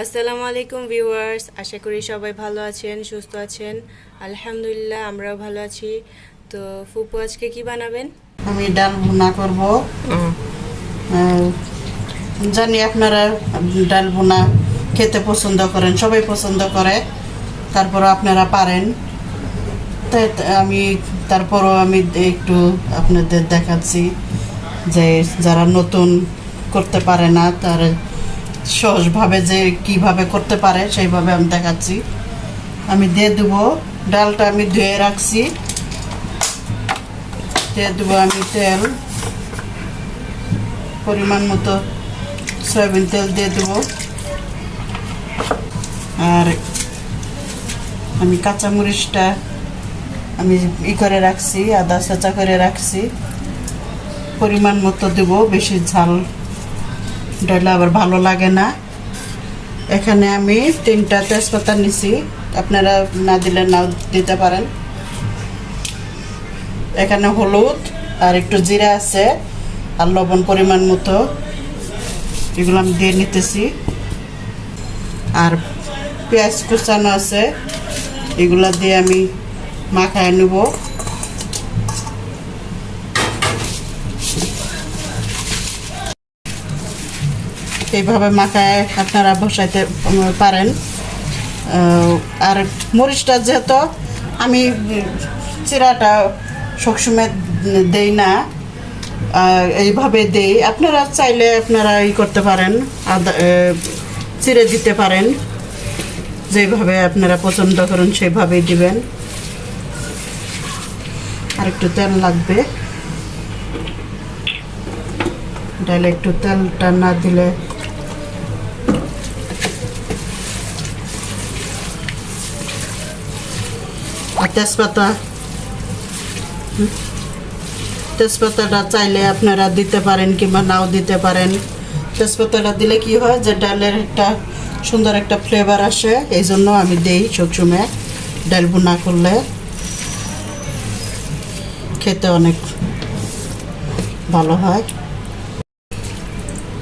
আসসালামু আলাইকুম ভিউয়ার্স, আশা করি সবাই ভালো আছেন, সুস্থ আছেন। আলহামদুলিল্লাহ, আমরাও ভালো আছি। তো ফুপু, আজকে কি বানাবেন? আমি ডাল ভুনা করব। জানি আপনারা ডাল ভুনা খেতে পছন্দ করেন, সবাই পছন্দ করে। তারপর আপনারা পারেন। তাই আমি তারপরও আমি একটু আপনাদের দেখাচ্ছি যে যারা নতুন করতে পারে না, তার সহজভাবে যে কীভাবে করতে পারে, সেইভাবে আমি দেখাচ্ছি। আমি দিয়ে দেবো, ডালটা আমি ধুয়ে রাখছি। দিয়ে দেবো আমি তেল। পরিমাণ মতো সয়াবিন তেল দিয়ে দেবো। আর আমি কাঁচামরিচটা আমি ই করে রাখছি, আদা চেঁচা করে রাখছি। পরিমাণ মতো দেবো, বেশি ঝাল ডালে আবার ভালো লাগে না। এখানে আমি তিনটা তেজপাতা নিছি। আপনারা না দিলে নাও দিতে পারেন। এখানে হলুদ আর একটু জিরা আছে আর লবণ পরিমাণ মতো। এগুলো আমি দিয়ে নিতেছি। আর পেঁয়াজ কুচানো আছে। এগুলা দিয়ে আমি মাখায় নেব। এইভাবে মাখায় আপনারা বসাইতে পারেন। আর মরিচটা যেহেতু আমি চিরাটা সবসময় দেই না এইভাবে দেই। আপনারা চাইলে আপনারা ই করতে পারেন, আদা দিতে পারেন। যেভাবে আপনারা পছন্দ করেন সেভাবেই দিবেন। আর একটু তেল লাগবে। ডালে একটু তেলটা না দিলে আর তেজপাতা? তেজপাতাটা চাইলে আপনারা দিতে পারেন কিংবা নাও দিতে পারেন। তেজপাতাটা দিলে কি হয় যে ডালের একটা সুন্দর একটা ফ্লেভার আসে এই জন্য আমি দেই সবসময় ডাল বুনা করলে। খেতে অনেক ভালো হয়।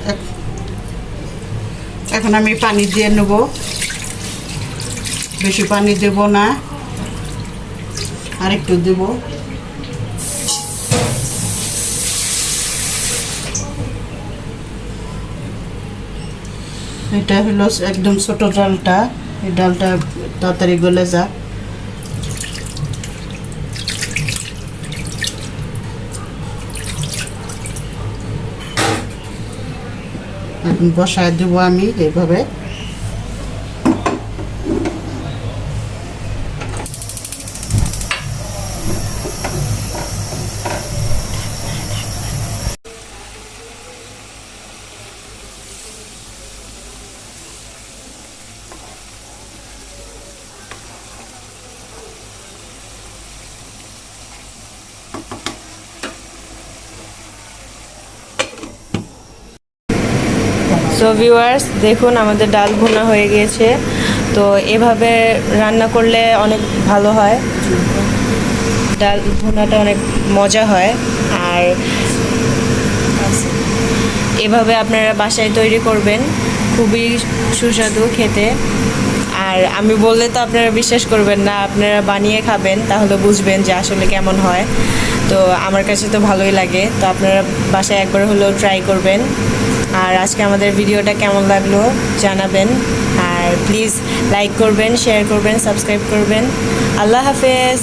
এখ- এখন আমি পানি দিয়ে নেব। বেশি পানি দেব না। আর একটু দেব। এটা হলো একদম ছোট ডালটা। এই ডালটা তাড়াতাড়ি গলে যা। এখন বসায় দেবো আমি এইভাবে। সো ভিউয়ার্স দেখুন, আমাদের ডাল ভুনা হয়ে গিয়েছে। তো এভাবে রান্না করলে অনেক ভালো হয়। ডাল ভুনাটা অনেক মজা হয়। আর এভাবে আপনারা বাসায় তৈরি করবেন। খুবই সুস্বাদু খেতে। আর আমি বললে তো আপনারা বিশ্বাস করবেন না, আপনারা বানিয়ে খাবেন, তাহলে বুঝবেন যে আসলে কেমন হয়। তো আমার কাছে তো ভালোই লাগে। তো আপনারা বাসায় একবার হলেও ট্রাই করবেন। আর আজকে আমাদের ভিডিওটা কেমন লাগল জানাবেন। আর প্লিজ লাইক করবেন শেয়ার করবেন সাবস্ক্রাইব করবেন। আল্লাহ হাফেজ।